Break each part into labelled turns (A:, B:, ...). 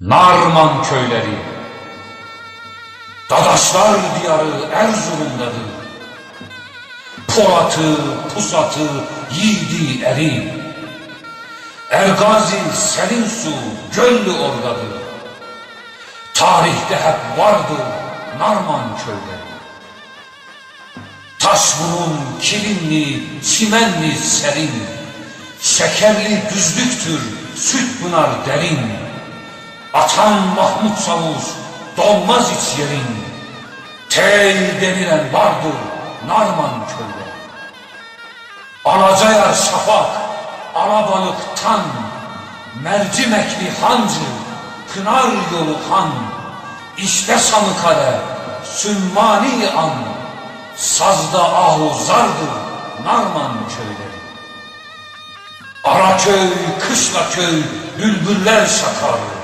A: Narman köyleri. Dadaşlar diyarı Erzurum'dadır. Polat'ı, pusatı, yiğidi eri. Ergazi, serin su, göllü oradadır. Tarihte hep vardır Narman köyleri. Taşburun, kilimli, çimenli serin. Şekerli düzlüktür, süt pınar derin Atan Mahmut Savuz dolmaz iç yerin. Tey denilen vardır Narman köyde. Alacayar şafak, alabalık tan. Mercimekli hancı, Pınar yolu han İşte Sanıkale, Sümmani an. Sazda ahu zardır Narman köyleri Araköy, Kışlaköy, bülbüller şakar.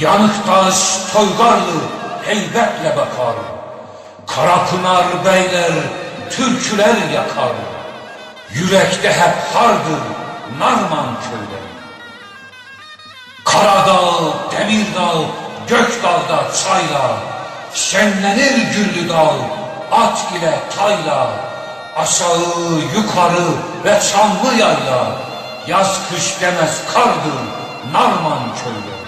A: Yanıktaş, Toygarlı heybetle bakar. Karapınar beyler türküler yakar. Yürekte hep hardır Narman köyleri. Karadağ, Demirdağ, Gökdağ'da çayla, Şenlenir güllü dağ, at ile tayla, Aşağı, yukarı ve çamlı yayla, Yaz kış demez kardır Narman köyleri.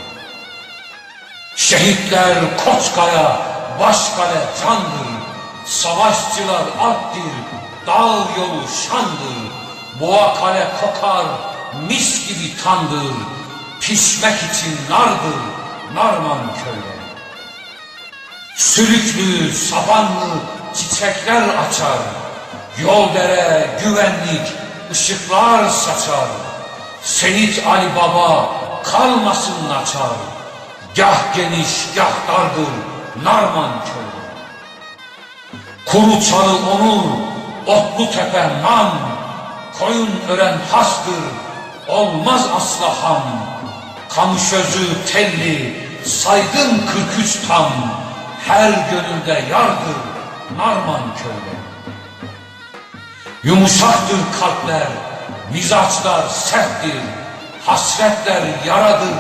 A: Şehitler Koçkaya, Başkale candır, Savaşçılar attir, dağ yolu şandır, Boğa kale kokar, mis gibi tandır, Pişmek için nardır Narman köyleri. Sülüklü, sabanlı çiçekler açar, Yol dere, güvenlik, ışıklar saçar. Seyit Ali Baba kalmasın açar. Gah geniş, gah dardır Narman köyü. Kuru çalı onur, otlu tepe nam, Koyun ören hastır, olmaz asla ham. Kamu sözü telli, saygın kırk üç tam, Her gönülde yardır Narman köyü. Yumuşaktır kalpler, mizaçlar serttir, hasretler yaradır,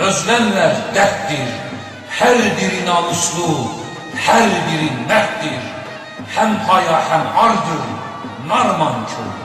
A: özlemler derttir. Her biri namuslu, her biri merttir. Hem haya hem ardır Narman köyü.